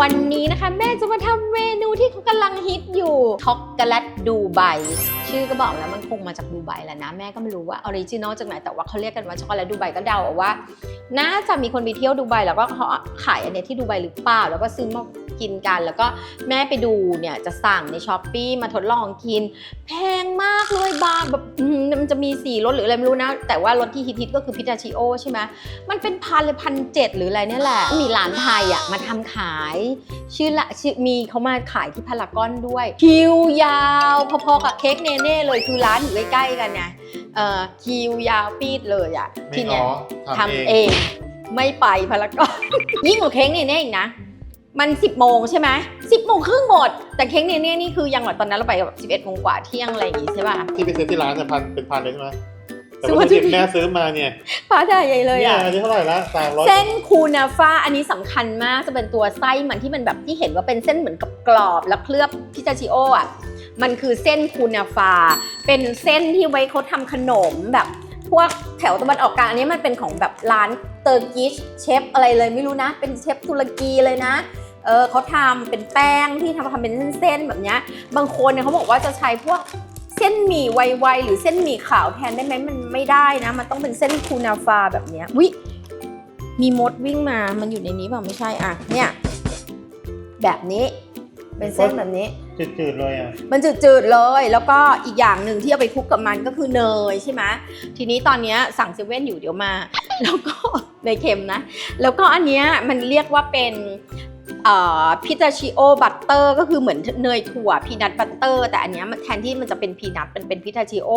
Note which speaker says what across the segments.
Speaker 1: วันนี้นะคะ แม่จะมาทำเมนูที่เขากำลังฮิตอยู่ ช็อกโกแลตดูไบ ชื่อก็บอกแล้วมันคงมาจากดูไบแหละนะ แม่ก็ไม่รู้ว่าออริจินอลจากไหน แต่ว่าเขาเรียกกันว่าช็อกโกแลตดูไบก็เดาเอาว่า น่าจะมีคนไปเที่ยวดูไบแล้วก็เขาขายอันเนี้ยที่ดูไบหรือเปล่า แล้วก็ซื้อมากินกัน แล้วก็แม่ไปดูเนี่ยจะสั่งในช้อปปี้มาทดลองกิน แพงมากเลยบาร์แบบอื้อหือมันจะมีสีรสหรืออะไรไม่รู้นะ แต่ว่ารสที่ฮิตๆก็คือพิตาชิโอใช่ไหมมันเป็นพันเลยพันเจ็ดหรืออะไรเนี่ยแหละมีร้านไทยอะมาทำขายชื่อละชื่อมีเขามาขายที่พารากอนด้วย คิวยาวพอๆกับเค้กเนเน่เลยคือร้านอยู่ใกล้ๆกันไงเอ่อคิวยาวปีดเลยอะ
Speaker 2: ไม่
Speaker 1: ที
Speaker 2: อ๋
Speaker 1: เนี้ย
Speaker 2: อ
Speaker 1: ทำเองไม่ไปพารากอน ยิ่งกว่าเค้กเนเน่อีกนะ มัน 10 โมงใช่ไหม10โมงครึ่งหมด แต่เค้กเนเน่นี่คือยังแบบตอนนั้นเราไปแบบ11โมงกว่าเที่ยงอะไรอย่างงี้ใช่ป่ะ
Speaker 2: ที่ไปซื้อที่ร้านเนี่ยพันเป็นพันเลยใช่ไหม แต่
Speaker 1: ซื้อ
Speaker 2: ว่า
Speaker 1: วัตถุ
Speaker 2: ที่
Speaker 1: ดิบ
Speaker 2: แม่ซื้อมาเนี่ย
Speaker 1: ฟ้าได้ใหญ่เลย
Speaker 2: เนี่ย
Speaker 1: อะ
Speaker 2: อันนี้เท่าไหร่ละสามร้อย
Speaker 1: เส้นคูนาฟ้าอันนี้สำคัญมากจะเป็นตัวไส้มันที่มันแบบที่เห็นว่าเป็นเส้นเหมือนกับกรอบแล้วเคลือบพิซาชิโออะมันคือเส้นคูนาฟา เป็นเส้นที่ไว้เขาทำขนมแบบพวกแถวตะวันออกกลางอันนี้มันเป็นของแบบร้านเตอร์กิชเชฟอะไรเลยไม่รู้นะ เป็นเชฟตุรกีเลยนะ เออเขาทำเป็นแป้งที่ทำทำเป็นเส้นๆแบบเนี้ยบางคนเนี่ยเขาบอกว่าจะใช้พวก เส้นหมี่ไวๆหรือเส้นหมี่ขาวแทนได้ไหมมันไม่ได้นะ มันต้องเป็นเส้นคูนาฟาแบบเนี้ยวิมีมดวิ่งมา มันอยู่ในนี้เปล่าไม่ใช่อะเนี่ย แบบนี้ เป็นเส้นแบบนี้
Speaker 2: จืดๆเลยอะ
Speaker 1: มันจืดๆเลย แล้วก็อีกอย่างหนึ่งที่เอาไปคลุกกับมันก็คือเนยใช่ไหมทีนี้ตอนเนี้ยสั่งเซเว่นอยู่เดี๋ยวมา แล้วก็เนยเค็มนะ แล้วก็อันเนี้ยมันเรียกว่าเป็น พิตาชิโอบัตเตอร์ก็คือเหมือนเนยถั่วพีนัทบัตเตอร์แต่อันนี้มันแทนที่มันจะเป็นพีนัทมันเป็นพิตาชิโอ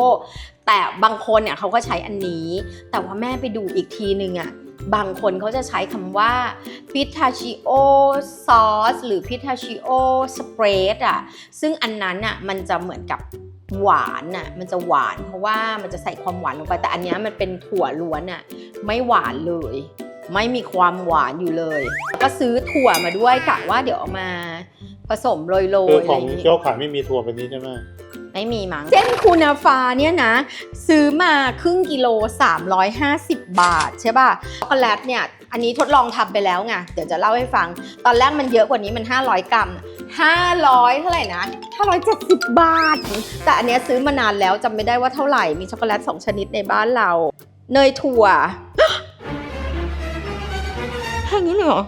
Speaker 1: แต่บางคนเนี่ยเขาก็ใช้อันนี้ แต่ว่าแม่ไปดูอีกทีนึงอะบางคนเขาจะใช้คำว่าพิทาชิโอซอสหรือพิทาชิโอสเปรดอะซึ่งอันนั้นอะมันจะเหมือนกับหวานน่ะมันจะหวานเพราะว่ามันจะใส่ความหวานลงไปแต่อันนี้มันเป็นถั่วล้วนอะไม่หวานเลย ไม่มีความหวานอยู่เลย ก็ซื้อถั่วมาด้วยกะว่าเดี๋ยวเอามาผสมโรยๆ
Speaker 2: คือ
Speaker 1: อะ
Speaker 2: ข
Speaker 1: ไร
Speaker 2: อง
Speaker 1: อย่างงี้
Speaker 2: เจ้าขายไม่มีทัวร์แบบนี้ใช่ไหม
Speaker 1: ไม่มีมั้งเส้นคูนาฟาเนี่ยนะ ซื้อมาครึ่งกิโล 350 บาทใช่ป่ะช็อกโกแลตเนี่ย อันนี้ทดลองทำไปแล้วไงเดี๋ยวจะเล่าให้ฟัง ตอนแรกมันเยอะกว่านี้มัน 500 กรัม 500 เท่าไหร่นะ 570 บาท แต่อันเนี้ยซื้อมานานแล้วจำไม่ได้ว่าเท่าไหร่มีช็อกโกแลต 2 ชนิดในบ้านเรา เนยถั่ว แค่นี้เลยเหรอ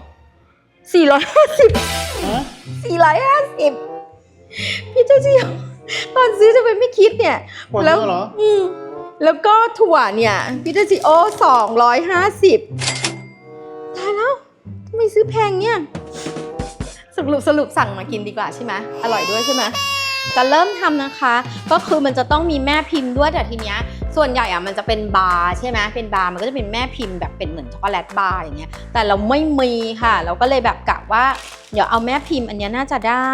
Speaker 1: 450
Speaker 2: ฮะ
Speaker 1: 450พี่เจ้าเจียวตอนซื้อจะไปไม่คิดเนี่ย
Speaker 2: หมด
Speaker 1: แล้
Speaker 2: แล้ววเหรอ
Speaker 1: อืมแล้วก็ถั่วเนี่ยพิตาชิโอสองร้อยห้าสิบตายแล้วทำไมซื้อแพงเนี่ยสรุปสรุปสั่งมากินดีกว่าใช่ไหมอร่อยด้วยใช่ไหมจะเริ่มทำนะคะ ก็คือมันจะต้องมีแม่พิมพ์ด้วยแต่ทีเนี้ย ส่วนใหญ่อะมันจะเป็นบาร์ใช่ไหมเป็นบาร์มันก็จะเป็นแม่พิมพ์แบบเป็นเหมือนช็อกโกแลตบาร์อย่างเงี้ยแต่เราไม่มีค่ะ เราก็เลยแบบกะว่า เดี๋ยวเอาแม่พิมพ์อันเนี้ยน่าจะได้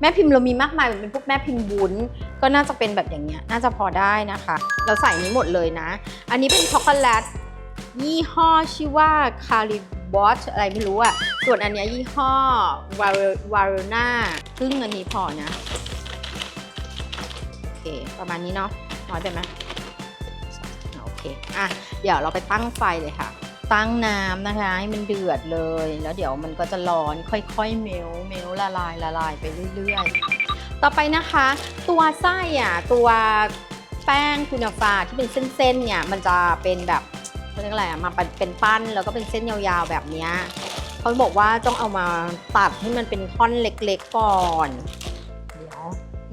Speaker 1: แม่พิมพ์เรามีมากมายมันเป็นพวกแม่พิมพ์วุ้นก็น่าจะเป็นแบบอย่างเงี้ยน่าจะพอได้นะคะ เราใส่นี้หมดเลยนะ อันนี้เป็นช็อกโกแลตยี่ห้อชื่อว่าคาริบอสอะไรไม่รู้อะส่วนอันเนี้ยยี่ห้อวาวาโรนาครึ่งอันนี้พอนะ โอเค ประมาณนี้เนาะน้อยไปไหม โอเคอะเดี๋ยวเราไปตั้งไฟเลยค่ะ ตั้งน้ำนะคะให้มันเดือดเลย แล้วเดี๋ยวมันก็จะร้อนค่อยๆเมลเมลละลายละลายไปเรื่อยๆ ต่อไปนะคะ ตัวไส้อะตัวแป้งคูนาฟาที่เป็นเส้นๆเนี่ยมันจะเป็นแบบเขาเรียกอะไรอะมาเป็นปั้นแล้วก็เป็นเส้นยาวๆแบบนี้เขาบอกว่าต้องเอามาตัดให้มันเป็นท่อนเล็กๆก่อน เดี๋ยว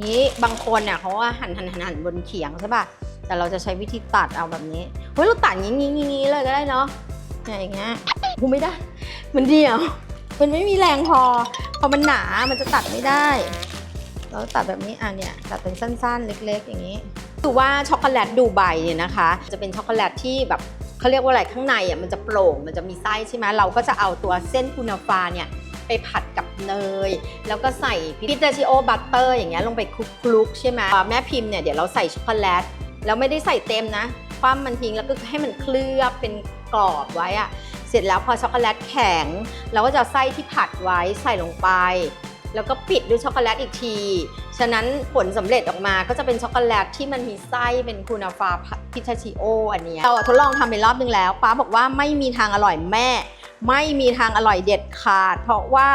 Speaker 1: นี้บางคนเนี่ยเขาว่าหั่นหั่นหั่นหั่นบนเขียงใช่ป่ะ แต่เราจะใช้วิธีตัดเอาแบบนี้เฮ้ยเราตัดงี้งี้งี้งี้เลยก็ได้เนาะอย่างเงี้ยกูไม่ได้ มันเดียว มันไม่มีแรงพอ พอมันหนา มันจะตัดไม่ได้ เราตัดแบบนี้อะเนี่ยตัดเป็นสั้นๆ เล็ก ๆ อย่างนี้คือว่าช็อกโกแลตดูไบเนี่ยนะคะ จะเป็นช็อกโกแลตที่แบบเขาเรียกว่าอะไรข้างในอะมันจะโปร่งมันจะมีไส้ใช่ไหมเราก็จะเอาตัวเส้นคูนาฟาเนี่ยไปผัดกับเนย แล้วก็ใส่พิตาชิโอบัตเตอร์อย่างเงี้ยลงไปคลุกๆใช่ไหมแม่พิมพ์เนี่ยเดี๋ยวเราใส่ช็อกโกแลต แล้วไม่ได้ใส่เต็มนะคว่ำมันทิ้งแล้วก็ให้มันเคลือบเป็นกรอบไว้อะเสร็จแล้วพอช็อกโกแลตแข็ง เราก็จะไส้ที่ผัดไว้ใส่ลงไป แล้วก็ปิดด้วยช็อกโกแลตอีกที ฉะนั้นผลสำเร็จออกมาก็จะเป็นช็อกโกแลตที่มันมีไส้เป็นคูนาฟาพิทาชิโออันนี้เราทดลองทำไปรอบนึงแล้วป้าบอกว่าไม่มีทางอร่อยแม่ ไม่มีทางอร่อยเด็ดขาด เพราะว่า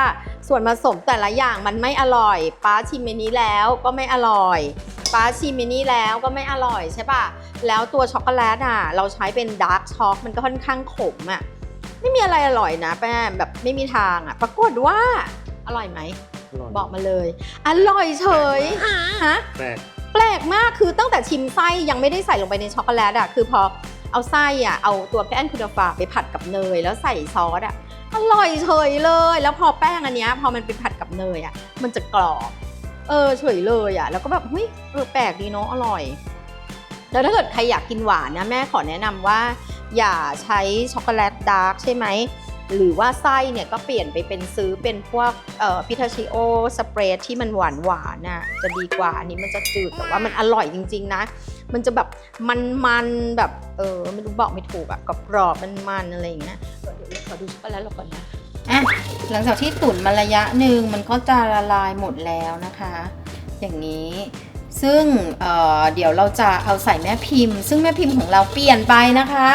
Speaker 1: ส่วนผสมแต่ละอย่างมันไม่อร่อยป้าชิมเมนี้แล้วก็ไม่อร่อยป้าชิมเมนี้แล้วก็ไม่อร่อยใช่ป่ะแล้วตัวช็อกโกแลตอะ เราใช้เป็นดาร์กช็อกมันก็ค่อนข้างขมอะไม่มีอะไรอร่อยนะแป้งแบบไม่มีทางอะ ปรากฏว่าอร่อยไหม
Speaker 2: ร่ย
Speaker 1: บอกมาเลย อร่อยเฉยฮะ
Speaker 2: แปลก
Speaker 1: แปลกมากคือตั้งแต่ชิมไส้ยังไม่ได้ใส่ลงไปในช็อกโกแลตอะคือพอ เอาไส้อะเอาตัวแป้งคูดาฟาไปผัดกับเนย แล้วใส่ซอสอะอร่อยเฉยเลย แล้วพอแป้งอันเนี้ยพอมันไปผัดกับเนยอะมันจะกรอบเออเฉยเลยอะแล้วก็แบบเฮ้ยเออแปลกดีเนาะอร่อย แล้วถ้าเกิดใครอยากกินหวานนะแม่ขอแนะนำว่า อย่าใช้ช็อกโกแลตดาร์กใช่ไหมหรือว่าไส้เนี่ยก็เปลี่ยนไปเป็นซื้อเป็นพวกพิทาชิโอสเปรดที่มันหวานหวานน่ะจะดีกว่าอันนี้มันจะจืดแต่ว่ามันอร่อยจริง ๆ นะ มันจะแบบมันๆแบบเออไม่รู้บอกไม่ถูกอะกรอบๆมันอะไรอย่างเงี้ยเดี๋ยวขอดูช็อกโกแลตเราก่อนนะอะหลังจากที่ตุ๋นมาระยะหนึ่งมันก็จะละลายหมดแล้วนะคะ อย่างนี้ซึ่งเเดี๋ยวเราจะเอาใส่แม่พิมพ์ ซึ่งแม่พิมพ์ของเราเปลี่ยนไปนะคะ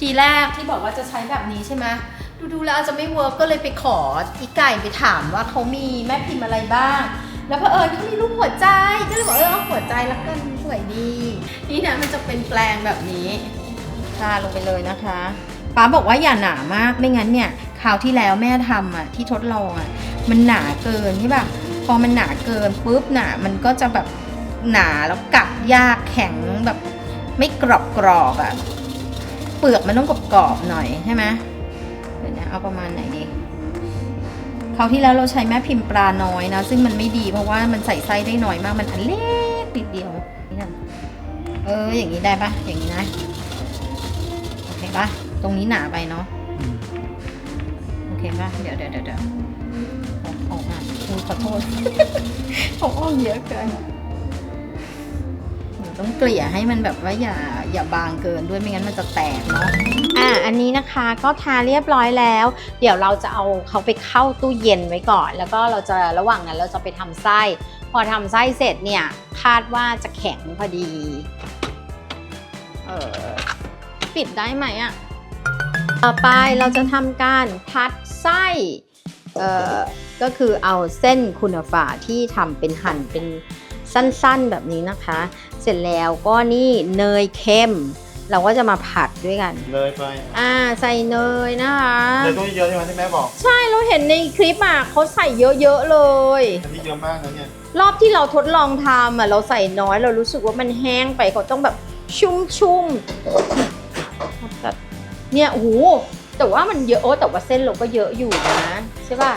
Speaker 1: ทีแรกที่บอกว่าจะใช้แบบนี้ใช่ไหมดูดูๆแล้วอาจจะไม่เวิร์กก็เลยไปขออีไก่ไปถามว่าเขามีแม่พิมพ์อะไรบ้าง แล้วพอเผอิญเขามีรูปหัวใจ ก็เลยบอกเออเอาหัวใจแล้วกันสวยดี นี่นะมันจะเป็นแปลงแบบนี้ทาลงไปเลยนะคะป้าบอกว่าอย่าหนามากไม่งั้นเนี่ยคราวที่แล้วแม่ทำอะที่ทดลองอะมันหนาเกินใช่ป่ะพอมันหนาเกินปุ๊บหนามันก็จะแบบหนาแล้วกัดยากแข็งแบบไม่กรอบกรอบอะเปลือกมันต้องกรอบๆหน่อยใช่ไหมเดี๋ยวนะเอาประมาณไหนดี ราวที่แล้วเราใช้แม่พิมพ์ปลาน้อยนะ ซึ่งมันไม่ดีเพราะว่ามันใส่ไส้ได้น้อยมากมันอันเล็กนิดเดียวนี่กันเอออย่างนี้ได้ปะอย่างนี้นะโอเคปะตรงนี้หนาไปเนาะโอเคปะเดี๋ยวเดี๋ยวเดี๋ยวอออกมาขอโทษเอาออกเยอะเกินต้องเกลี่ยให้มันแบบว่าอย่าอย่าบางเกินด้วยไม่งั้นมันจะแตกเนาะ อะอันนี้นะคะก็ทาเรียบร้อยแล้ว เดี๋ยวเราจะเอาเขาไปเข้าตู้เย็นไว้ก่อน แล้วก็เราจะระหว่างนั้นเราจะไปทำไส้ พอทำไส้เสร็จเนี่ยคาดว่าจะแข็งพอดี เออปิดได้ไหมอะต่อไปเราจะทำการพัดไส้เอ่อก็คือเอาเส้นคุณฝาที่ทำเป็นหั่นเป็นสั้นๆแบบนี้นะคะ เสร็จแล้วก็นี่เนยเค็ม เราก็จะมาผัดด้วยกัน
Speaker 2: เลยไป
Speaker 1: อ่าใส่เนยนะคะ
Speaker 2: เลยต้องเยอะใช่ไหมที่แม่บอก
Speaker 1: ใช่เราเห็นในคลิปอะเขาใส่เยอะๆเลย
Speaker 2: อันนี้เยอะมากนะเนี่ย
Speaker 1: รอบที่เราทดลองทำอะเราใส่น้อยเรารู้สึกว่ามันแห้งไปเขาต้องแบบชุ่มๆแบบเนี่ยโอ้โหแต่ว่ามันเยอะโอ้แต่ว่าเส้นเราก็เยอะอยู่นะใช่ป่ะ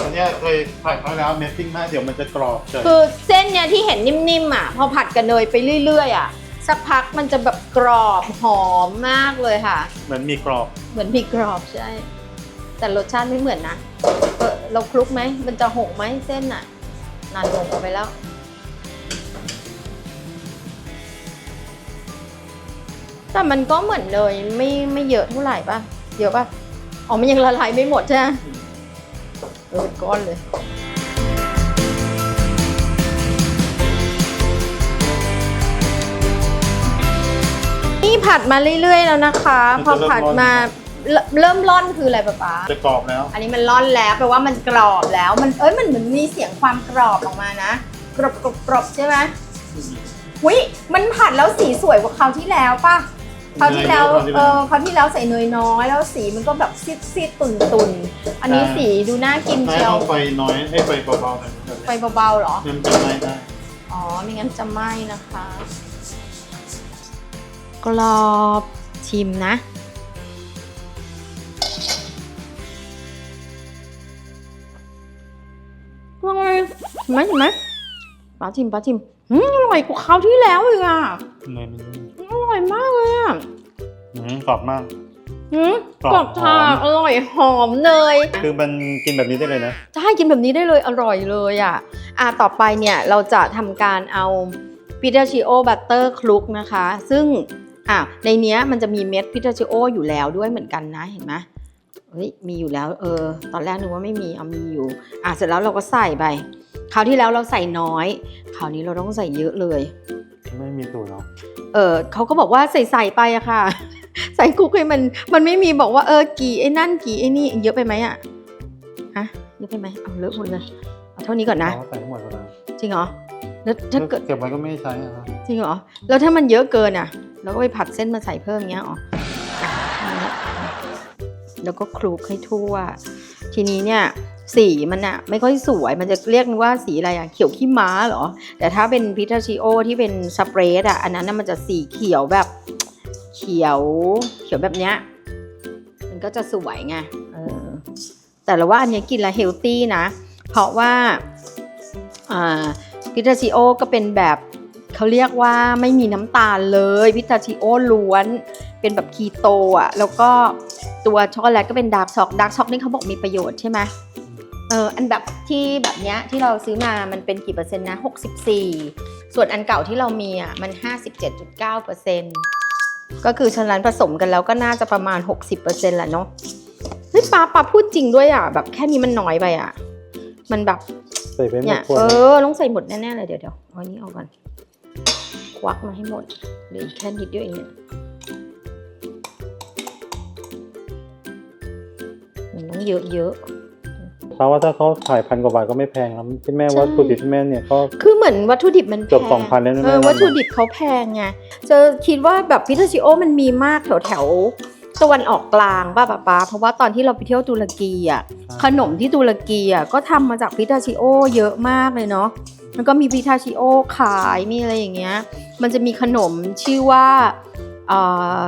Speaker 2: อันเนี้ยเคยถ่ายครั้งแล้วเมสซิ่งมากเดี๋ยวมันจะกรอบเฉย
Speaker 1: คือเส้นเนี่ยที่เห็นนิ่มๆอะพอผัดกับเนยไปเรื่อยๆอะ สักพักมันจะแบบกรอบหอมมากเลยค่ะ
Speaker 2: เหมือนมีกรอบ
Speaker 1: เหมือนพริกกรอบใช่ แต่รสชาติไม่เหมือนนะเออเราคลุกไหม มันจะหกไหมเส้นน่ะนานหกออกไปแล้ว แต่มันก็เหมือนเลยไม่ไม่เยอะเท่าไหร่ป่ะ เยอะป่ะ อ๋อ มันยังละลายไม่หมดใช่ไหมเออเป็นก้อนเลย ผัดมาเรื่อยๆแล้วนะคะ พอผัดมาเริ่มเริ่มร่อนคืออะไรป๊าป๊า
Speaker 2: จะกรอบแล้ว
Speaker 1: อันนี้มันร่อนแล้วแปลว่ามันกรอบแล้ว มันเอ้ยมันเหมือนมีเสียงความกรอบออกมานะกรอบกรอบกรอบใช่ไหมวิมันผัดแล้วสีสวยกว่าคราวที่แล้วป่ะคราวที่แล้ว
Speaker 2: คราวที่
Speaker 1: เอ
Speaker 2: แล้ว
Speaker 1: อคราวที่แล้วใส่เนยน้อยแล้วสีมันก็แบบซีดซีดตุ่นตุ่นอันนี้
Speaker 2: ใช่
Speaker 1: สีดูน่ากิน
Speaker 2: แม่
Speaker 1: เชียว
Speaker 2: เอาไฟน้อยให้ไฟเบาๆหน่อย
Speaker 1: ไฟเบาๆเหรอ
Speaker 2: มันจะไม่ได้
Speaker 1: อ๋อไม่งั้นจะไหม้นะคะ กรอบชิมนะ อร่อยเห็นไหมเห็นไหมป้าชิมป้าชิมอืมอร่อยกว่าคราวที่แล้วอีกอะ
Speaker 2: เนยมัน
Speaker 1: อร่อยมากเลยอะ
Speaker 2: อืมกรอบมาก
Speaker 1: อืม
Speaker 2: กรอบ
Speaker 1: กรอบทา
Speaker 2: หอม
Speaker 1: อร่อยหอมเนย
Speaker 2: คือมันกินแบบนี้ได้เลยนะ
Speaker 1: จะให้กินแบบนี้ได้เลยอร่อยเลยอะ อะต่อไปเนี่ยเราจะทำการเอาพิทาชิโอบัตเตอร์คลุกนะคะ ซึ่ง อะในเนี้ยมันจะมีเม็ดพิทาชิโออยู่แล้วด้วยเหมือนกันนะเห็นไหมเฮ้ยมีอยู่แล้วเออตอนแรกนึกว่าไม่มีเอามีอยู่อะเสร็จแล้วเราก็ใส่ไปคราวที่แล้วเราใส่น้อยคราวนี้เราต้องใส่เยอะเลย
Speaker 2: ไม่มีสูตรหรอ
Speaker 1: เออเขาก็บอกว่าใส่ใส่ไปอะค่ะ ใส่คลุกให้มันมันไม่มีบอกว่าเออกี่ไอ้นั่นกี่ไอ้นี่เยอะไปไหมอะฮะเยอะไปไหมเอาเลอะหมดเลยเอาเท่านี้ก่อนนะ
Speaker 2: เราใส่ทั้งหมดแล้ว
Speaker 1: จริงเหรอ แล้วถ้าเกิด
Speaker 2: เก็บไว้ก็ไม่ได้ใช้อะครับ
Speaker 1: จริงเหรอ แล้วถ้ามันเยอะเกินอะ เราก็ไปผัดเส้นมาใส่เพิ่มเงี้ยเหรออะแล้วก็คลุกให้ทั่ว ทีนี้เนี่ยสีมันอะไม่ค่อยสวย มันจะเรียกว่าสีอะไรอะเขียวขี้ม้าเหรอ แต่ถ้าเป็นพิทาชิโอที่เป็นสเปรดอะอันนั้นน่ะมันจะสีเขียวแบบเขียวเขียวแบบเนี้ย มันก็จะสวยไงเออแต่เราว่าอันเนี้ยกินแล้วเฮลตี้นะ เพราะว่าอ่า พิทาชิโอก็เป็นแบบเขาเรียกว่าไม่มีน้ำตาลเลยพิทาชิโอล้วน เป็นแบบคีโตอะ แล้วก็ตัวช็อกโกแลตก็เป็นดาร์กช็อกดาร์กช็อกนี่เขาบอกมีประโยชน์ใช่ไหมเอออันแบบที่แบบเนี้ยที่เราซื้อมามันเป็นกี่เปอร์เซ็นต์นะ 64 ส่วนอันเก่าที่เรามีอะมัน 57.9เปอร์เซ็นต์ก็คือฉะนั้นผสมกันแล้วก็น่าจะประมาณ 60เปอร์เซ็นต์แหละเนาะเฮ้ยป้าป้าพูดจริงด้วยอะ แบบแค่นี้มันน้อยไปอะ มันแบบ
Speaker 2: ใส่ไปหม
Speaker 1: เนี่
Speaker 2: ด
Speaker 1: ย
Speaker 2: ขวด
Speaker 1: เออต้องใส่หมดแน่ๆเลยเดี๋ยวเดี๋ยวเอาอันนี้ออกก่อนควักมาให้หมดเหลืออกแค่นิดเดียวเองเนี่ยมันต้องเยอะเยอะ
Speaker 2: เพราะว่าถ้าเขาขายพันกว่าบาทก็ไม่แพงครับที่แม่
Speaker 1: ใช่
Speaker 2: วัตถุดิบที่แม่เนี่ยก็
Speaker 1: ๆคือเหมือนวัตถุดิบมันแพ
Speaker 2: เกือบ
Speaker 1: ง
Speaker 2: สองพันแล้วนะ
Speaker 1: เอ
Speaker 2: แม่
Speaker 1: อวัตถุดิบเขาแพงไงจะคิดว่าแบบพิทาชิโอมันมีมากแถวแถวๆ ตะวันออกกลางป่ะป๊าป๊าเพราะว่าตอนที่เราไปเที่ยวตุรกีอะขนมที่ตุรกีอะก็ทำมาจากพิทาชิโอเยอะมากเลยเนาะแล้วก็มีพิทาชิโอขายมีอะไรอย่างเงี้ย มันจะมีขนมชื่อว่าเอ่อ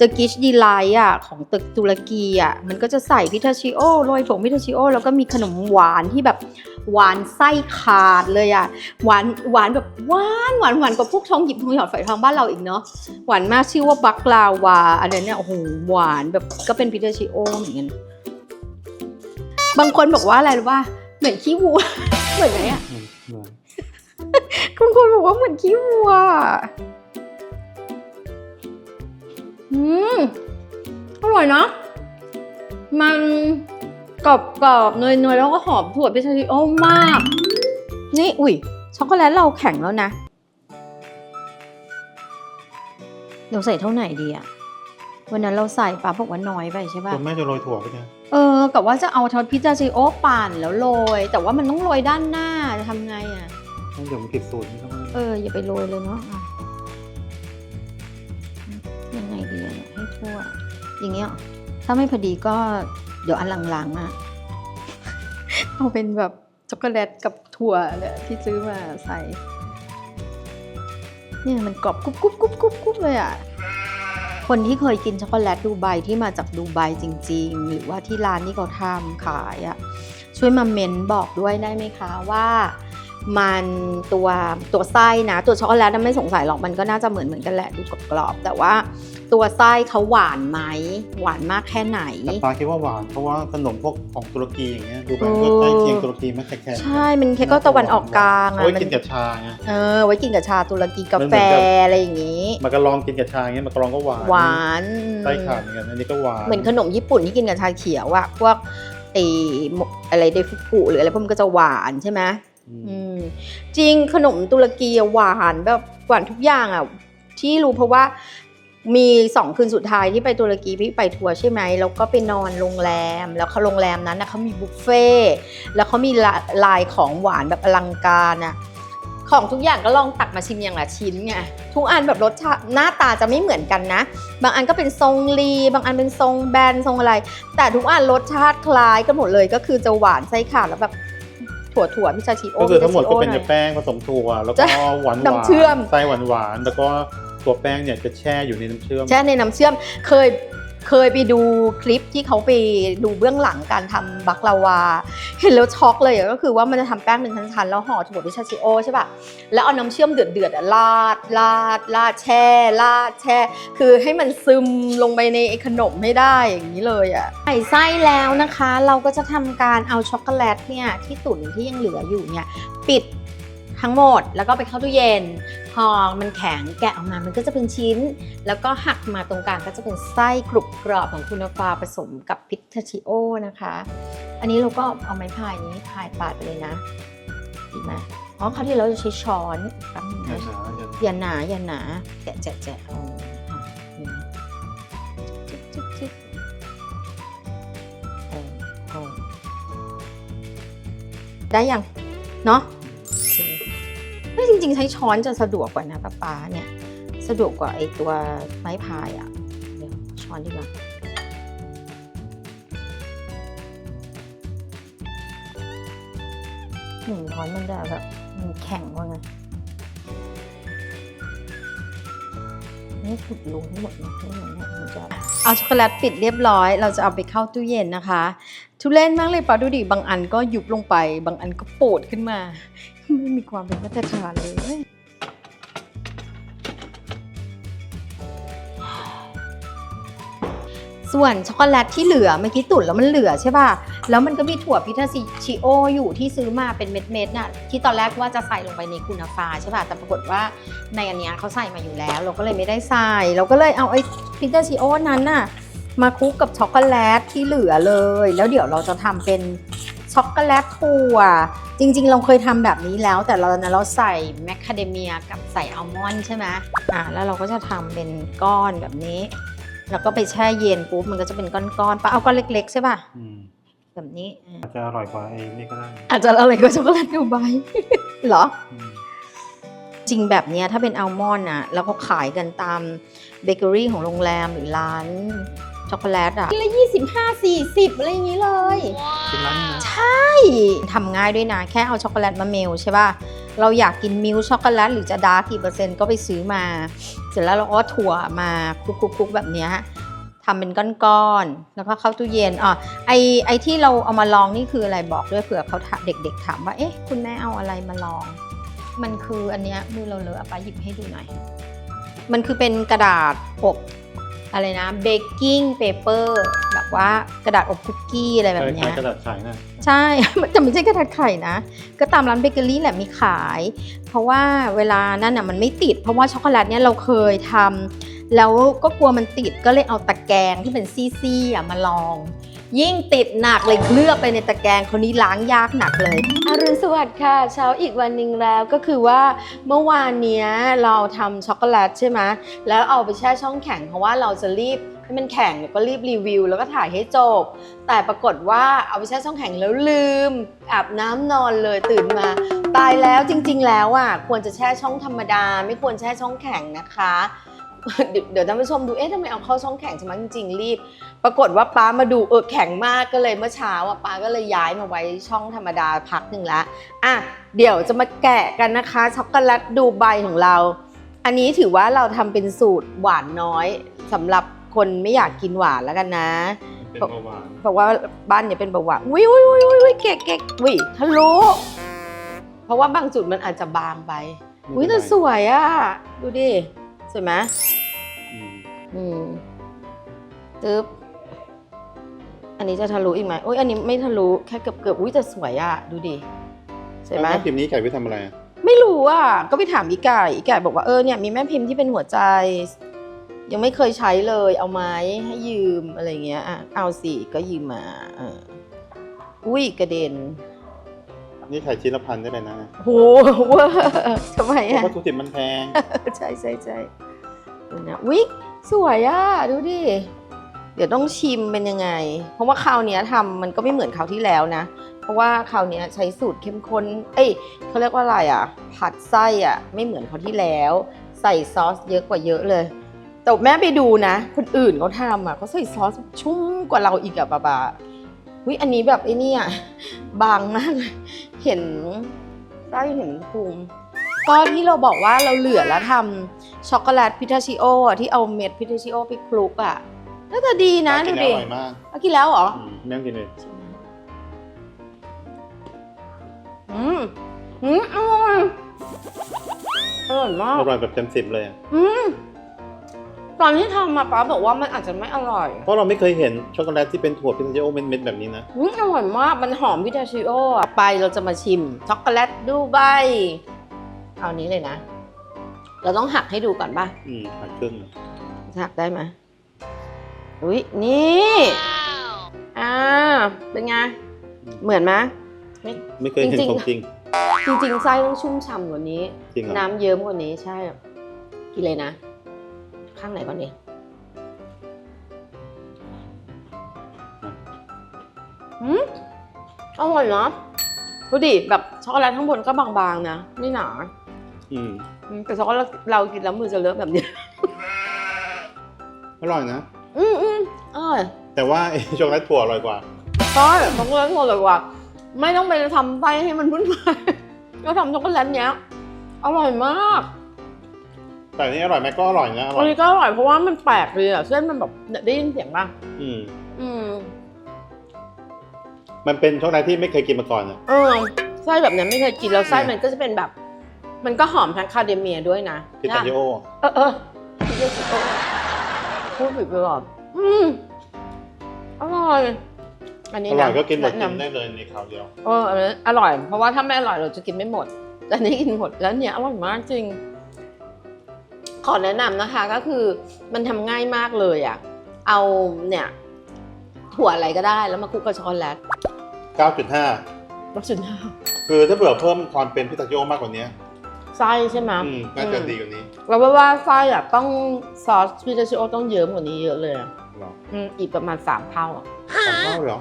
Speaker 1: The Gish Delight อะของตึกตุรกีอะมันก็จะใส่พิทาชิโอโรยผงพิทาชิโอแล้วก็มีขนมหวานที่แบบ หวานไส้ขาดเลยอะหวานหวานแบบหวานหวานหวานกว่าพวกทองหยิบทองหยอดฝอยทองบ้านเราอีกเนาะหวานมากชื่อว่าบักลาวาอันนั้นเนี่ยโอ้โหหวานแบบก็เป็นพิทาชิโอเหมือนกันบางคนบอกว่าอะไรรู้ป่ะเหมือนขี้วัว เหมือนไหนอะ
Speaker 2: อืมเหมือน
Speaker 1: บางคนบอกว่าเหมือนขี้วัวอืมอร่อยนะมัน กรอบกรอบๆเนยเนยแล้วก็หอมถั่วพิซซ่าชิโอมาก นี่อุ้ยช็อกโกแลตเราแข็งแล้วนะ เดี๋ยวใส่เท่าไหร่ดีอะวันนั้นเราใส่ป้าบอกว่าน้อยไปใช่ป่ะ
Speaker 2: คุณแม่จะโรยถั่วไปเนี่ย
Speaker 1: เออกับว่าจะเอาทอดพิซซ่าซิโอปั่นแล้วโรย แต่ว่ามันต้องโรยด้านหน้าจะทำไงอะ
Speaker 2: งั้นเดี๋ยวมันผิดสูตรนี่ครับ
Speaker 1: เออ อย่าไปโรยเลยเนาะอะยังไงดีอะเนี่ยให้ทั่ว อย่างเงี้ยเหรอถ้าไม่พอดีก็ เดี๋ยวอันหลังๆอะเอาเป็นแบบช็อกโกแลตกับถั่วเนี่ยที่ซื้อมาใส่ เนี่ยมันกรอบกรุบกรุบกรุบกรุบกรุบเลยอะคนที่เคยกินช็อกโกแลตดูไบที่มาจากดูไบจริง ๆ หรือว่าที่ร้านที่เขาทำขายอะ่ะช่วยมาเมนบอกด้วยได้ไหมคะว่า มันตัวตัวไส้นะ ตัวช็อกโกแลตน่ะไม่สงสัยหรอกมันก็น่าจะเหมือนเหมือนกันแหละดูกรอบๆแต่ว่าตัวไส้เขาหวานไหมหวานมากแค่ไหน
Speaker 2: แต่ปาคิดว่าหวานเพราะว่าขนมพวกของตุรกีอย่างเงี้ยดูไป
Speaker 1: โอ้
Speaker 2: ก็ใกล้เคียงตุรกีไหม่แข็งๆ
Speaker 1: ใช่มันแค่ก็ตะวันออกกลาง
Speaker 2: เอา
Speaker 1: อะ
Speaker 2: ไว้
Speaker 1: มัน
Speaker 2: กินกับชาไง
Speaker 1: เออไว้กินกับชาตุรกีกา
Speaker 2: มันเห
Speaker 1: แฟ
Speaker 2: มือนกับ
Speaker 1: อะไรอย่างงี้
Speaker 2: มากระลองกินกับชาอย่างเงี้ยมากระลองก็หวาน
Speaker 1: หวาน
Speaker 2: ไส้ขาดเหมือนกันอันนี้ก็หวาน
Speaker 1: เหมือนขนมญี่ปุ่นที่กินกับชาเขียวอะพวกไอโมอะไรเดฟุกุหรืออะไรพวกมันก็จะหวานใช่ไหม
Speaker 2: อืม
Speaker 1: จริงขนมตุรกีหวานแบบหวานทุกอย่างอะที่รู้เพราะว่ามีสองคืนสุดท้ายที่ไปตุรกีพี่ไปทัวร์ใช่ไหมแล้วก็ไปนอนโรงแรม แล้วเขาโรงแรมนั้นนะเขามีบุฟเฟ่แล้วเขามีลายของหวานแบบอลังการอะของทุกอย่างก็ลองตักมาชิมอย่างละชิ้นไงทุกอันแบบรสชาติหน้าตาจะไม่เหมือนกันนะ บางอันก็เป็นทรงลีบางอันเป็นทรงแบนทรงอะไร แต่ทุกอันรสชาติคล้ายกันหมดเลยก็คือจะหวานไส้ขาดแล้วแบบ ถั่วถั่วพิซซ่าชิโอ
Speaker 2: ก็คือทั้งหมดก็เป็น
Speaker 1: พิซ
Speaker 2: แต่
Speaker 1: ซ่าชิโอหน่อย
Speaker 2: แป้งผสมถั่วแล้วก็
Speaker 1: จะ
Speaker 2: หวานหวาน
Speaker 1: น้ำเชื่อม
Speaker 2: ไส้หวานหวานๆแล้วก็ตัวแป้งเนี่ยจะแช่อยู่ในน้ำเชื่อม
Speaker 1: แช่ในน้ำเชื่อมเคย เคยไปดูคลิปที่เขาไปดูเบื้องหลังการทำบักลาวา เห็นแล้วช็อกเลยอะก็คือว่ามันจะทำแป้งเป็นชั้นๆแล้วห่อถั่วพิซซ่าชิโอใช่ป่ะแล้วเอาน้ำเชื่อมเดือดๆอะราดราดราดแช่ราดแช่ คือให้มันซึมลงไปในไอ้ขนมให้ได้อย่างนี้เลยอะใส่ไส้แล้วนะคะ เราก็จะทำการเอาช็อกโกแลตเนี่ยที่ตุ๋นที่ยังเหลืออยู่เนี่ยปิดทั้งหมดแล้วก็ไปเข้าตู้เย็น พอมันแข็งแกะออกมามันก็จะเป็นชิ้น แล้วก็หักมาตรงกลางก็จะเป็นไส้กรุบกรอบของคุณฟาผสมกับพิทาชิโอนะคะ อันนี้เราก็เอาไม้พายนี้พายปาดไปเลยนะดีไหมอ๋อคราวที่เราจะใช้ช้อนแป๊บนึง
Speaker 2: อย่า
Speaker 1: นะ
Speaker 2: หนาอย่า
Speaker 1: อย่าหนาอย่าหนาแกะแจะแจะเอาอะนี่จิ๊บจิ๊บจิ๊บโอ้โอ้ได้ยังเนาะโอเค เฮ้ยจริง ๆ ใช้ช้อนจะสะดวกกว่านะป้าป๊าเนี่ย สะดวกกว่าไอตัวไม้พายอะ่ะเดี๋ยวช้อนดีกว่าหนึ่งช้อนมันจะแบบมันแข็งว่าไงนี่ขุดลงให้หมดนะให้หมดเนี่ยมันจะเอาช็อกโกแลตปิดเรียบร้อย เราจะเอาไปเข้าตู้เย็นนะคะ ทุเล่นมากเลยปะดูดิบางอันก็ยุบลงไป บางอันก็โปดขึ้นมา ไม่มีความเป็นมาตรฐานเลยส่วนช็อกโกแลตที่เหลือเมื่อกี้ตุ๋นแล้วมันเหลือใช่ป่ะ แล้วมันก็มีถั่วพิทาชิโออยู่ที่ซื้อมาเป็นเม็ดๆน่ะที่ตอนแรกว่าจะใส่ลงไปในคูนาฟาใช่ป่ะ แต่ปรากฏว่าในอันนี้เขาใส่มาอยู่แล้ว เราก็เลยไม่ได้ใส่ เราก็เลยเอาไอ้พิทาชิโอนั้นน่ะมาคลุกกับช็อกโกแลตที่เหลือเลย แล้วเดี๋ยวเราจะทำเป็น ช็อกโกแลตถั่ว จริง ๆ เราเคยทำแบบนี้แล้ว แต่เรานะเราใส่แมคคาเดเมียกับใส่อัลมอนด์ใช่ไหมอะแล้วเราก็จะทำเป็นก้อนแบบนี้ แล้วก็ไปแช่เย็นปุ๊บมันก็จะเป็นก้อนๆปะเอาก้อนเล็ก ๆ ใช่ป่ะ
Speaker 2: อืม
Speaker 1: แบบนี้อะ
Speaker 2: อาจจะอร่อยกว่าไอ้นี่ก็ได้
Speaker 1: อาจจะอะไรก็ช็อกโกแลตดูไบเหรอ
Speaker 2: อืม
Speaker 1: จริงแบบเนี้ยถ้าเป็นอัลมอนด์อะแล้วเขาขายกันตามเบเกอรี่ของโรงแรมหรือร้าน ช็อกโกแลตอะละยี่สิบห้าสี่สิบอะไรอย่างนี้เลย
Speaker 2: กินร้านนี้นะ
Speaker 1: ใช่ทำง่ายด้วยนะ แค่เอาช็อกโกแลตมาเมลใช่ป่ะ เราอยากกินมิลค์ช็อกโกแลตหรือจะดาร์กกี่เปอร์เซ็นต์ก็ไปซื้อมา เสร็จแล้วเราก็ถั่วมาคลุกๆๆแบบเนี้ยทำเป็นก้อนๆ แล้วก็เข้าตู้เย็นอะไอไอที่เราเอามาลองนี่คืออะไรบอกด้วยเผื่อเขาถามเด็ก ๆ ถามว่า เอ๊ะ คุณแม่เอาอะไรมาลอง มันคืออันเนี้ยมือเราเลอะไปาหยิบให้ดูหน่อย มันคือเป็นกระดาษอบ อะไรนะเบกกิ้งเปเปอร์แบบว่ากระดาษอบคุกกี้อะไรแบบเนี้
Speaker 2: คล้าย
Speaker 1: ย
Speaker 2: ๆกระดาษขายนะ
Speaker 1: ใช่ แต่ไม่ใช่กระดาษไข่นะ ก็ตามร้านเบเกอรี่แหละมีขาย เพราะว่าเวลานั่นน่ะมันไม่ติด เพราะว่าช็อกโกแลตเนี่ยเราเคยทำแล้วก็กลัวมันติดก็เลยเอาตะแกรงที่เป็นซี่ๆอะมาลอง ยิ่งติดหนักเลยเคลือบไปในตะแกรงคนนี้ล้างยากหนักเลย อรุณสวัสดิ์ค่ะ เช้าอีกวันหนึ่งแล้วก็คือว่าเมื่อวานเนี้ยเราทำช็อกโกแลตใช่ไหมแล้วเอาไปแช่ช่องแข็งเพราะว่าเราจะรีบให้มันแข็งแล้วก็รีบรีวิว แล้วก็ถ่ายให้จบ แต่ปรากฏว่าเอาไปแช่ช่องแข็งแล้วลืมอาบน้ำนอนเลยตื่นมา ตายแล้วจริง ๆ แล้วอะควรจะแช่ช่องธรรมดา ไม่ควรแช่ช่องแข็งนะคะ เดี๋ยวเดี๋ยวท่านผู้ชมดูเอ๊ะทำไมเอาเข้าช่องแข็งใช่ไหมจริงๆรีบ ปรากฏว่าป้ามาดูเออแข็งมากก็เลยเมื่อเช้าอะป้าก็เลยย้ายมาไว้ช่องธรรมดาพักหนึ่งละอะเดี๋ยวจะมาแกะกันนะคะช็อกโกแลตดูไบของเรา อันนี้ถือว่าเราทำเป็นสูตรหวานน้อยสำหรับคนไม่อยากกินหวานแล้วกันนะ
Speaker 2: เป็นเบาหวาน
Speaker 1: เพราะว่าบ้านเนี่ยเป็นเบาหวานอุ้ยอุ้ยอุ้ยอุ้ยอุ้ยเก๊กเก๊กอุ้ยทะลุเพราะว่าบางจุดมันอาจจะบางไปอุ้ยแต่สวยอะ ดูดิ สวยไหม
Speaker 2: อืม
Speaker 1: อืมตึ๊บอันนี้จะทะลุอีกไหมโอ้ยอันนี้ไม่ทะลุแค่เกือบเกือบอุ้ยแต่สวยอะดูดิสวยไหม
Speaker 2: แล้วพิมพ์นี้ไก่ไปทำอะไรอะ
Speaker 1: ไม่รู้อะก็ไปถามอีไก่อีไก่บอกว่าเออเนี่ยมีแม่พิมพ์ที่เป็นหัวใจ ยังไม่เคยใช้เลย เอาไหมให้ยืมอะไรเงี้ยอะเอาสิก็ยืมมาเอออุ้ยกระเด็น
Speaker 2: นี่ขายชิ้นละพันได้เลยนะ
Speaker 1: โหเวอร์ทำไม
Speaker 2: เพราะ
Speaker 1: อะ
Speaker 2: วัตถุดิบมันแพง
Speaker 1: ใช่ใช่ใช่ดูนะวิ สวยอะดูดิ เดี๋ยวต้องชิมเป็นยังไง เพราะว่าคราวนี้ทำมันก็ไม่เหมือนคราวที่แล้วนะ เพราะว่าคราวนี้ใช้สูตรเข้มข้น เอ้ยเขาเรียกว่าอะไรอะผัดไส้อะไม่เหมือนคราวที่แล้ว ใส่ซอสเยอะกว่าเยอะเลย แต่แม่ไปดูนะ คนอื่นเขาทำอะเขาใส่ซอสชุ่มกว่าเราอีกอะป้าปาวิอันนี้แบบไอ้เนี่ยบางมากเห็นได้เห็นพุงก็ที่เราบอกว่าเราเหลือแล้วทำ ช็อกโกแลตพิทาชิโออะที่เอาเม็ดพิทาชิโอไปคลุกอะน่าจะดีนะ
Speaker 2: กิ
Speaker 1: ดู
Speaker 2: นแล้ว
Speaker 1: ดิ
Speaker 2: อร่อยมาก
Speaker 1: เอากินแล้วเหรอ
Speaker 2: อืมแม่งกินเลย
Speaker 1: อืมอืมอร่อยอร่อยมาก
Speaker 2: อร่อยแบบเต็มสิบเลยอะ
Speaker 1: อืมตอนที่ทำมาป้าบอกว่ามันอาจจะไม่อร่อย
Speaker 2: เพราะเราไม่เคยเห็นช็อกโกแลตที่เป็นถั่วพิซซ่าโอเม็ดๆแบบนี้นะ
Speaker 1: อืมอร่อยมากมันหอมพิทาชิโออะไปเราจะมาชิมช็อกโกแลตดูใบเอานี้เลยนะ เราต้องหักให้ดูก่อนป่ะ
Speaker 2: อืมหักครึ่ง
Speaker 1: หักได้ไหมอุ้ยนี่อ่าเป็นไงเหมือนไหม
Speaker 2: ไม่เคยเห็น
Speaker 1: จริงๆ
Speaker 2: ของจริง
Speaker 1: จริงๆไส้ต้องชุ่มฉ่ำกว่านี้
Speaker 2: จริงเหรอ
Speaker 1: น้ำเยิ้มกว่านี้ใช่กินเลยนะ ข้างไหนก่อนดีอืมอร่อยเนาะดูดิแบบช็อกโกแลตข้างบนก็บางๆนะไม่หนา
Speaker 2: อืม
Speaker 1: อืมแต่ช็อกโกแลตเรากินแล้วมือจะเลอะแบบเนี้ย
Speaker 2: อร่อยนะ
Speaker 1: อืมอืมอร่อย
Speaker 2: แต่ว่าไอ้ช็อกโกแลตถั่วอร่อยกว่า
Speaker 1: ใช่ช็อกโกแลตหมดเลยว่ะไม่ต้องไปทำไส้ให้มันวุ่นวายก็ทำช็อกโกแลตเนี้ยอร่อยมาก
Speaker 2: แต่อันนี้อร่อยไหมก็อร่อยนะอร่
Speaker 1: อั
Speaker 2: อนย
Speaker 1: นี้ก็อร่อยเพราะว่ามันแปลกเลยอะเส้นมันแบบเนี่ยได้ยินเสียงป่ะ
Speaker 2: อืม
Speaker 1: อืม
Speaker 2: มันเป็นช็อกโกแลตที่ไม่เคยกินมาก่อนอะ
Speaker 1: เออไส้แบบเนี้ยไม่เคยกินแล้วไส้มันก็จะเป็นแบบ มันก็หอมทั้งคาเดเมียด้วยนะ
Speaker 2: พิตาชิโอ
Speaker 1: เออเออพิตาชิโอพูดผิดไปก่อนอืมอร่อย อันนี้
Speaker 2: อ
Speaker 1: นะ
Speaker 2: ร่อยก็กินหมด
Speaker 1: แะ
Speaker 2: กินได้เลยในคราวเดียว
Speaker 1: เอออันนี้อร่อย เพราะว่าถ้าไม่อร่อยเราจะกินไม่หมดแต่อันนี้กินหมดแล้วเนี่ยอร่อยมากจริง ขอแนะนำนะคะก็คือมันทำง่ายมากเลยอะ เอาเนี่ย ถั่วอะไรก็ได้แล้วมาคลุกกับช็อกโกแลต
Speaker 2: 9.5
Speaker 1: รสจุดห้า
Speaker 2: คือถ้าเผื่อเพิ่มความเป็นพิตาชิโอมากกว่านี้
Speaker 1: ไส้ใช่ไหม
Speaker 2: อืมน่าจะดีกว่านี้
Speaker 1: เราว่าว่าไส้อะต้องซอสพิตาชิโอต้องเยอะกว่านี้เยอะเลยอะ
Speaker 2: หรอ
Speaker 1: อืมอีกประมาณสามเท่าอะ
Speaker 2: สามเท่าเลยเหรอ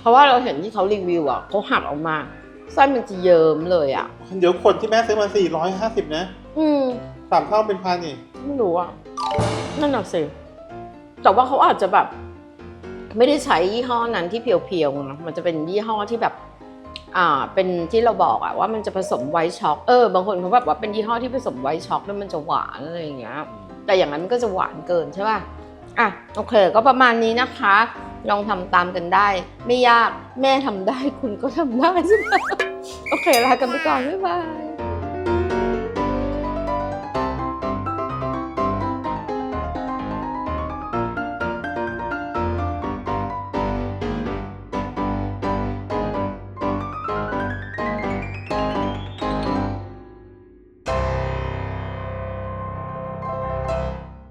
Speaker 1: เพราะว่าเราเห็นที่เขารีวิวอะเขาหักออกมาไส้มันจะเยิ้มเลยอะ
Speaker 2: เดี๋ยวคนที่แม่ซื้อมา 450 นะ
Speaker 1: อืม
Speaker 2: สามเท่าเป็นพันนี่
Speaker 1: ไม่รู้อะนั่นน่ะสิแต่ว่าเขาอาจจะแบบ ไม่ได้ใช้ยี่ห้อนั้นที่เพียวๆนะมันจะเป็นยี่ห้อที่แบบ อ่าเป็นที่เราบอกอะว่ามันจะผสมไวท์ช็อกเออบางคนเขาแบบว่าเป็นยี่ห้อที่ผสมไวท์ช็อกแล้วมันจะหวานอะไรอย่างเงี้ยแต่อย่างนั้นมันก็จะหวานเกินใช่ป่ะอะโอเคก็ประมาณนี้นะคะ ลองทำตามกันได้ ไม่ยากแม่ทำได้คุณก็ทำได้ใช่ไหมโอเคลากันไปก่อนบ๊ายบาย